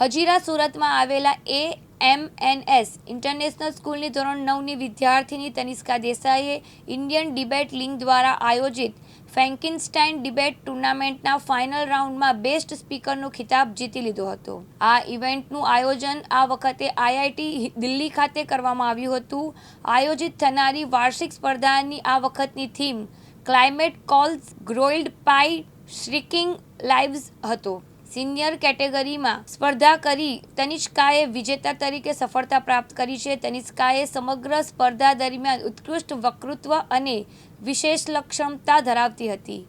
હજીરા સુરતમાં આવેલા A M N S International સ્કૂલની ધોરણ નવની વિદ્યાર્થીની તનિષ્કા દેસાઈએ ઇન્ડિયન ડિબેટ લિંગ દ્વારા આયોજિત ફેન્કિન્સ્ટાઇન ડિબેટ ટુર્નામેન્ટના ફાઇનલ રાઉન્ડમાં બેસ્ટ સ્પીકરનો ખિતાબ જીતી લીધો હતો. આ ઇવેન્ટનું આયોજન આ વખતે આઈઆઈટી દિલ્હી ખાતે કરવામાં આવ્યું હતું. આયોજિત થનારી વાર્ષિક સ્પર્ધાની આ વખતની theme climate calls growing pie shrinking lives હતો. સિનિયર કેટેગરીમાં સ્પર્ધા કરી. તનિષ્કાએ વિજેતા તરીકે સફળતા પ્રાપ્ત કરી છે. તનિષ્કાએ સમગ્ર સ્પર્ધા દરમિયાન ઉત્કૃષ્ટ વક્તૃત્વ અને વિશેષ લક્ષમતા ધરાવતી હતી,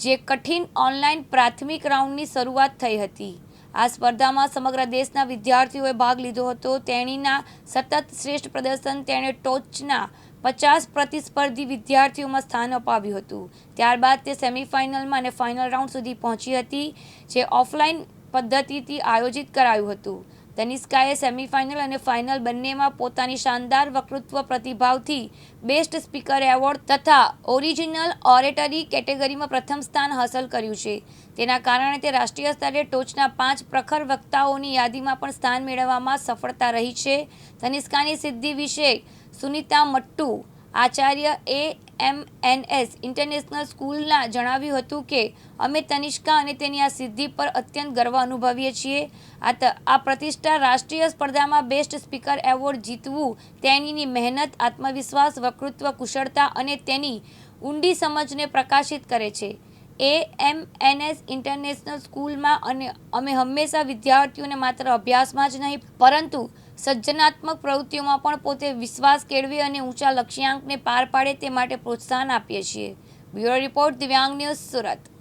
જે કઠિન ઓનલાઈન પ્રાથમિક રાઉન્ડની શરૂઆત થઈ હતી. આ સ્પર્ધામાં સમગ્ર દેશના વિદ્યાર્થીઓએ ભાગ લીધો હતો. તેણીના સતત શ્રેષ્ઠ પ્રદર્શન તેણે ટોચના પચાસ પ્રતિસ્પર્ધી વિદ્યાર્થીઓમાં સ્થાન અપાવ્યું હતું. ત્યારબાદ તે સેમિફાઇનલમાં અને ફાઇનલ રાઉન્ડ સુધી પહોંચી હતી, જે ઓફલાઈન પદ્ધતિથી આયોજિત કરાયું હતું. તનિષ્કાએ સેમિફાઇનલ અને ફાઇનલ બંનેમાં પોતાની શાનદાર વક્તૃત્વ પ્રતિભાવથી બેસ્ટ સ્પીકર એવોર્ડ તથા ઓરિજિનલ ઓરેટરી કેટેગરીમાં પ્રથમ સ્થાન હાંસલ કર્યું છે. તેના કારણે તે રાષ્ટ્રીય સ્તરે ટોચના પાંચ પ્રખર વક્તાઓની યાદીમાં પણ સ્થાન મેળવવામાં સફળતા રહી છે. તનિષ્કાની સિદ્ધિ વિશે Sunita Mattu Acharya A M N S International સ્કૂલના જણાવ્યું હતું કે, અમે તનિષ્કા અને તેની આ સિદ્ધિ પર અત્યંત ગર્વ અનુભવીએ છીએ. આ આ પ્રતિષ્ઠા રાષ્ટ્રીય સ્પર્ધામાં બેસ્ટ સ્પીકર એવોર્ડ જીતવું, તેણીની મહેનત, આત્મવિશ્વાસ, વક્તૃત્વ, કુશળતા અને તેની ઊંડી સમજને પ્રકાશિત કરે છે. A M N S International સ્કૂલમાં અને અમે હંમેશા વિદ્યાર્થીઓને માત્ર અભ્યાસમાં જ નહીં, પરંતુ સર્જનાત્મક પ્રવૃત્તિઓમાં પણ પોતે વિશ્વાસ કેળવે અને ઊંચા લક્ષ્યાંકને પાર પાડે તે માટે પ્રોત્સાહન આપીએ છીએ. Bureau report Divyang news Surat.